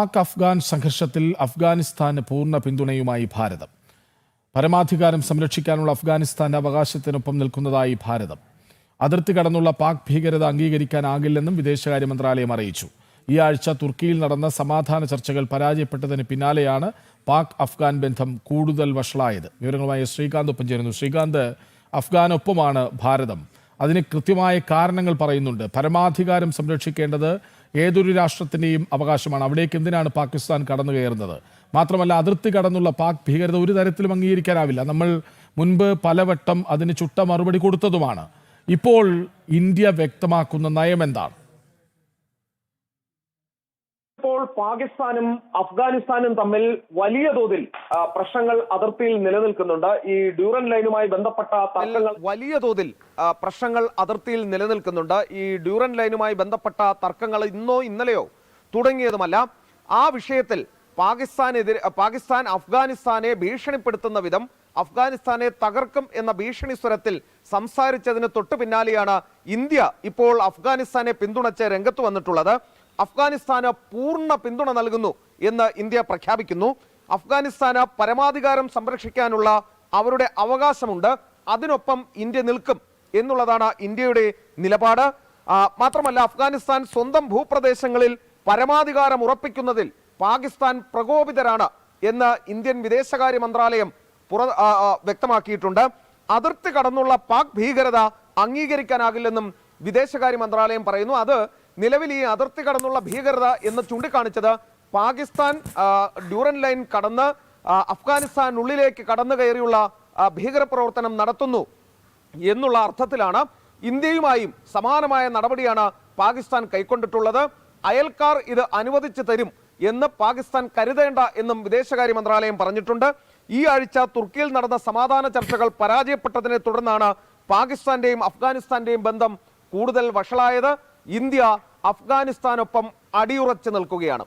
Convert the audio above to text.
പാക് അഫ്ഗാൻ സംഘർഷത്തിൽ അഫ്ഗാനിസ്ഥാന് പൂർണ പിന്തുണയുമായി ഭാരതം. പരമാധികാരം സംരക്ഷിക്കാനുള്ള അഫ്ഗാനിസ്ഥാന്റെ അവകാശത്തിനൊപ്പം നിൽക്കുന്നതായി ഭാരതം. അതിർത്തി കടന്നുള്ള പാക് ഭീകരത അംഗീകരിക്കാനാകില്ലെന്നും വിദേശകാര്യ മന്ത്രാലയം അറിയിച്ചു. ഈ ആഴ്ച തുർക്കിയിൽ നടന്ന സമാധാന ചർച്ചകൾ പരാജയപ്പെട്ടതിന് പിന്നാലെയാണ് പാക് അഫ്ഗാൻ ബന്ധം കൂടുതൽ വഷളായത്. വിവരങ്ങളുമായി ശ്രീകാന്ത് ഒപ്പം ചേരുന്നു. ശ്രീകാന്ത് അഫ്ഗാനൊപ്പമാണ് ഭാരതം. അതിന് കൃത്യമായ കാരണങ്ങൾ പറയുന്നുണ്ട്. പരമാധികാരം സംരക്ഷിക്കേണ്ടത് ഏതൊരു രാഷ്ട്രത്തിന്റെയും അവകാശമാണ്. അവിടേക്ക് എന്തിനാണ് പാകിസ്ഥാൻ കടന്നു കയറുന്നത് മാത്രമല്ല അതിർത്തി കടന്നുള്ള പാക് ഭീകരത ഒരു തരത്തിലും അംഗീകരിക്കാനാവില്ല. നമ്മൾ മുൻപ് പലവട്ടം അതിന് ചുട്ട മറുപടി കൊടുത്തതുമാണ്. ഇപ്പോൾ ഇന്ത്യ വ്യക്തമാക്കുന്ന നയം എന്താണ് ഇപ്പോൾ പാകിസ്ഥാനും അഫ്ഗാനിസ്ഥാനും തമ്മിൽ വലിയ തോതിൽ പ്രശ്നങ്ങൾ അതിർത്തിയിൽ നിലനിൽക്കുന്നുണ്ട്. ഈ ഡ്യൂറൻ ലൈനുമായി ബന്ധപ്പെട്ട തർക്കങ്ങൾ വലിയ തോതിൽ പ്രശ്നങ്ങൾ അതിർത്തിയിൽ നിലനിൽക്കുന്നുണ്ട്. ഈ ഡ്യൂറൻ ലൈനുമായി ബന്ധപ്പെട്ട തർക്കങ്ങൾ ഇന്നോ ഇന്നലെയോ തുടങ്ങിയതുമല്ല. ആ വിഷയത്തിൽ പാകിസ്ഥാനെതിരെ പാകിസ്ഥാൻ അഫ്ഗാനിസ്ഥാനെ ഭീഷണിപ്പെടുത്തുന്ന വിധം അഫ്ഗാനിസ്ഥാനെ തകർക്കും എന്ന ഭീഷണി സ്വരത്തിൽ സംസാരിച്ചതിന് തൊട്ടു പിന്നാലെയാണ് ഇന്ത്യ ഇപ്പോൾ അഫ്ഗാനിസ്ഥാനെ പിന്തുണച്ച് രംഗത്ത് വന്നിട്ടുള്ളത്. അഫ്ഗാനിസ്ഥാന് പൂർണ പിന്തുണ നൽകുന്നു എന്ന് ഇന്ത്യ പ്രഖ്യാപിക്കുന്നു. അഫ്ഗാനിസ്ഥാന് പരമാധികാരം സംരക്ഷിക്കാനുള്ള അവരുടെ അവകാശമുണ്ട്. അതിനൊപ്പം ഇന്ത്യ നിൽക്കും എന്നുള്ളതാണ് ഇന്ത്യയുടെ നിലപാട്. മാത്രമല്ല അഫ്ഗാനിസ്ഥാൻ സ്വന്തം ഭൂപ്രദേശങ്ങളിൽ പരമാധികാരം ഉറപ്പിക്കുന്നതിൽ പാകിസ്ഥാൻ പ്രകോപിതരാണ് എന്ന് ഇന്ത്യൻ വിദേശകാര്യ മന്ത്രാലയം പുറ വ്യക്തമാക്കിയിട്ടുണ്ട്. അതിർത്തി കടന്നുള്ള പാക് ഭീകരത അംഗീകരിക്കാനാകില്ലെന്നും വിദേശകാര്യ മന്ത്രാലയം പറയുന്നു. അത് നിലവിൽ ഈ അതിർത്തി കടന്നുള്ള ഭീകരത എന്ന് ചൂണ്ടിക്കാണിച്ചത് പാകിസ്ഥാൻ ഡ്യൂറൻ ലൈൻ കടന്ന് അഫ്ഗാനിസ്ഥാനുള്ളിലേക്ക് കടന്നു കയറിയുള്ള ഭീകര ഭീകരപ്രവർത്തനം നടത്തുന്നു എന്നുള്ള അർത്ഥത്തിലാണ് ഇന്ത്യയുമായും സമാനമായ നടപടിയാണ് പാകിസ്ഥാൻ കൈക്കൊണ്ടിട്ടുള്ളത്. അയൽക്കാർ ഇത് അനുവദിച്ചു തരും എന്ന് പാകിസ്ഥാൻ കരുതേണ്ട എന്നും വിദേശകാര്യ മന്ത്രാലയം പറഞ്ഞിട്ടുണ്ട്. ഈ ആഴ്ച തുർക്കിയിൽ നടന്ന സമാധാന ചർച്ചകൾ പരാജയപ്പെട്ടതിനെ തുടർന്നാണ് പാകിസ്ഥാന്റെയും അഫ്ഗാനിസ്ഥാന്റെയും ബന്ധം കൂടുതൽ വഷളായത്. ഇന്ത്യ അഫ്ഗാനിസ്ഥാനൊപ്പം അടിയുറച്ചു നിൽക്കുകയാണ്.